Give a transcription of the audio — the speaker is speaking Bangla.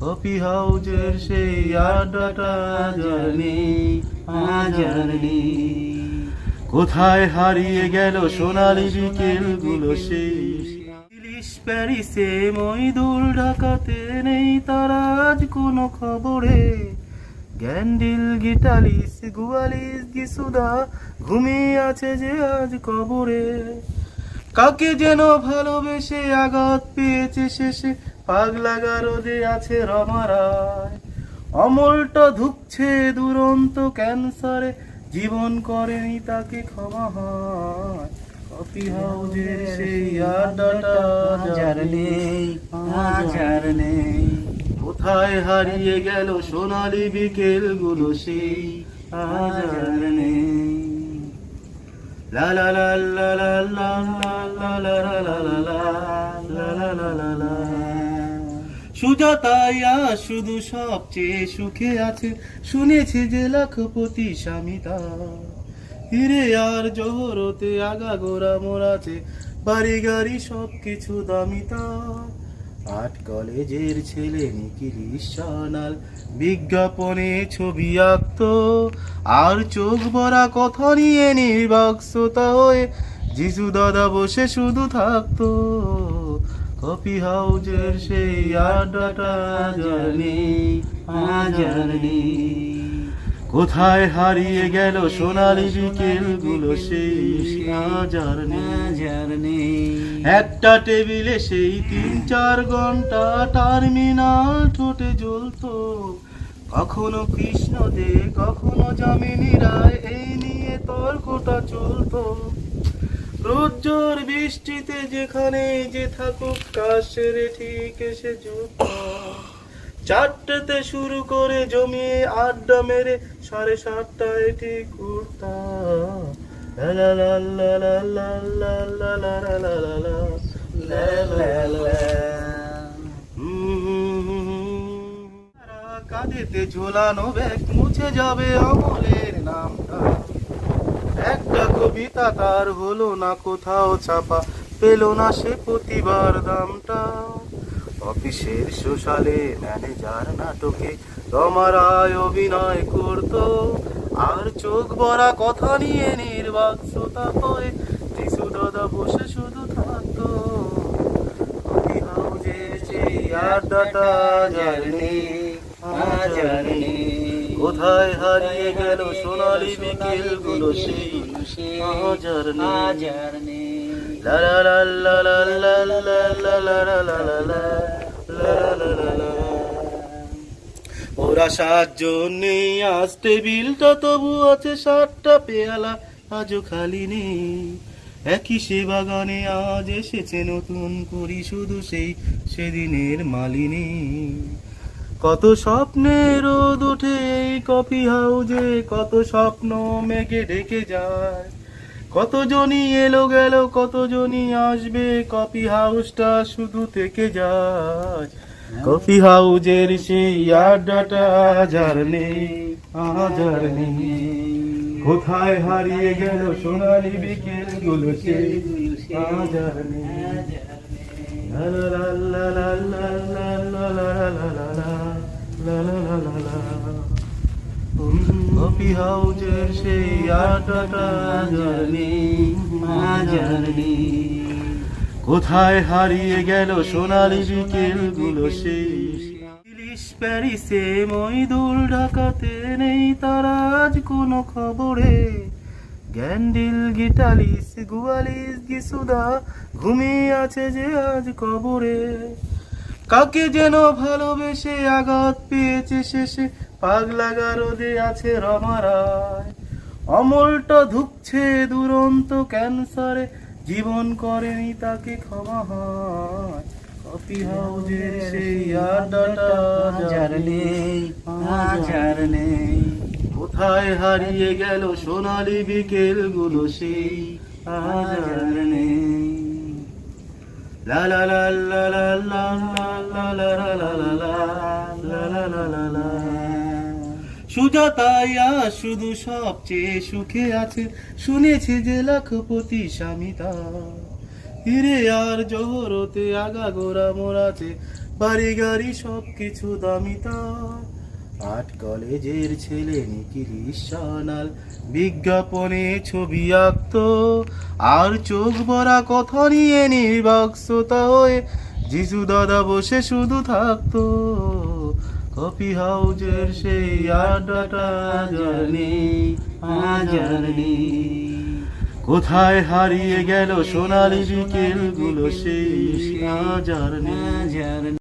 কফি হাউজের সেই আড্ডাটা জানি নেই কোথায় হারিয়ে গেল সোনালি বিকেলগুলো সেই প্যারিসে মইদুল ঢাকাতে নেই তারা আজ কোনো খবরে। গ্যান্ডিল, গিটালিস, গুয়ালিস, গিসুদা ঘুমিয়ে আছে যে আজ কবরে। কাকে যেন ভালোবেসে আঘাত পেয়েছে শেষে? পাগলা গারদে আছে রমারায় অমলটা ধুকছে দুরন্ত ক্যান্সারে জীবন করেনি তাকে ক্ষমা হয় কফি হাউজের সেই আড্ডাটা যার নেই নেই কোথায় হারিয়ে গেল সোনালি বিকেলগুলো সেই নেই লা লা লা লা লা লা লা লা লা লা লা লা লা লা লা লা লা সুজাতাইয়া শুধু সবচেয়ে সুখে আছে। শুনেছি যে লাখপতি স্বামী হিরে আর জহরতে আগা গোড়া মোড়াছে বাড়ি গাড়ি সব কিছু দামি তার আট কলেজের ছেলে নিখিল সানাল বিজ্ঞাপনে ছবি আঁকতো। আর চোখ ভরা কথা নিয়ে নির্বাক্সতা হয়ে যিশু দাদা বসে শুধু থাকতো। কফি হাউজের সেই আড্ডাটা জানি আজ কোথায় হারিয়ে গেল সোনালি বিকেলগুলো সেই একটা টেবিলে সেই তিন চার ঘণ্টা টার্মিনাল ঠোঁটে জ্বলতো। কখনো কৃষ্ণ দে কখনো যামিনী রায় এই নিয়ে তর্কটা চলতো। রোজ্জোর বৃষ্টিতে যেখানে যে থাকুক কাশের ঠিক এসে যুক্ত চারটাতে শুরু করে জমিয়ে আড্ডা মেরে সাড়ে সাতটায় ঠিক উঠতাম কাঁধেতে ঝোলানো ব্যাগ মুছে যাবে অমলের নামটা একটা কবিতা তার হলো না কোথাও চাপা। পেল না সে প্রতিবার দামটা। অফিসের সোশ্যালে ম্যানেজার নাটকে রমারায় অভিনয় করতো। আর চোখ ভরা কথা নিয়ে নির্বাক শ্রোতা হয়ে। যিশু দাদা বসে শুধু থাকতো। আড্ডাটা আর নেই। কোথায় হারিয়ে গেল সোনালি বিকেলগুলো সেই আজ আর নেই লা লা লা লা লা লা লা লা লা লা লা লা লা লা লা লা লা। ওরা সাতজন নেই আজ টেবিলটা তবু আছে সাতটা পেয়ালা আজও খালি নেই একই সে বাগানে আজ এসেছে নতুন করি শুধু সেই সেদিনের মালিনী কত স্বপ্নের রোদ ওঠে এই কফি হাউজে, কত স্বপ্ন মেঘে ঢেকে যায়। কতজনই এলো গেল কতজনই আসবে, কফি হাউসটা শুধু থেকে যায়। কফি হাউজের সেই আড্ডাটা আজার নেই আজার নেই। কোথায় হারিয়ে গেল সোনালি বিকেলগুলো সেই আজার নেই। কফি হাউজের সেই জানি জানি। কোথায় হারিয়ে গেল সোনালি বিকেলগুলো সেই প্যারিসে, মইদুল ঢাকাতে নেই তারা আজ কোনো খবরে। গ্যান্ডিল গিটালিস গুয়ালিস গিসুদা ঘুমিয়ে আছে যে আজ কবরে। কাকে যেন ভালোবেসে আঘাত পেয়েছে শেষে পাগলা গারদে আছে রমারায়। অমলটা ধুকছে দুরন্ত ক্যান্সারে জীবন করেনি তাকে ক্ষমা হয়। কফি হাউজের সেই আড্ডাটা যার নেই। নেই। কোথায় হারিয়ে গেল সোনালি বিকেলগুলো সেই লা লা লা লা লা লা লা লা লা লা লা লা লা লা। সুজাতাইয়া শুধু সবচেয়ে সুখে আছে শুনেছি যে লাখপতি স্বামী হিরে আর জহরতে আগা গোড়া মোড়াছে বাড়ি গাড়ি সব কিছু দামি আট কলেজের ছেলে নিখিল সানাল বিজ্ঞাপনে ছবি আঁকতো। আর চোখ ভরা কথা নিয়ে নির্বাক্সতা হয়ে যিশু দাদা বসে শুধু থাকতো। কফি হাউজের সেই আড্ডাটা আর নেই কোথায় হারিয়ে গেল সোনালি বিকেলগুলো সেই নেই।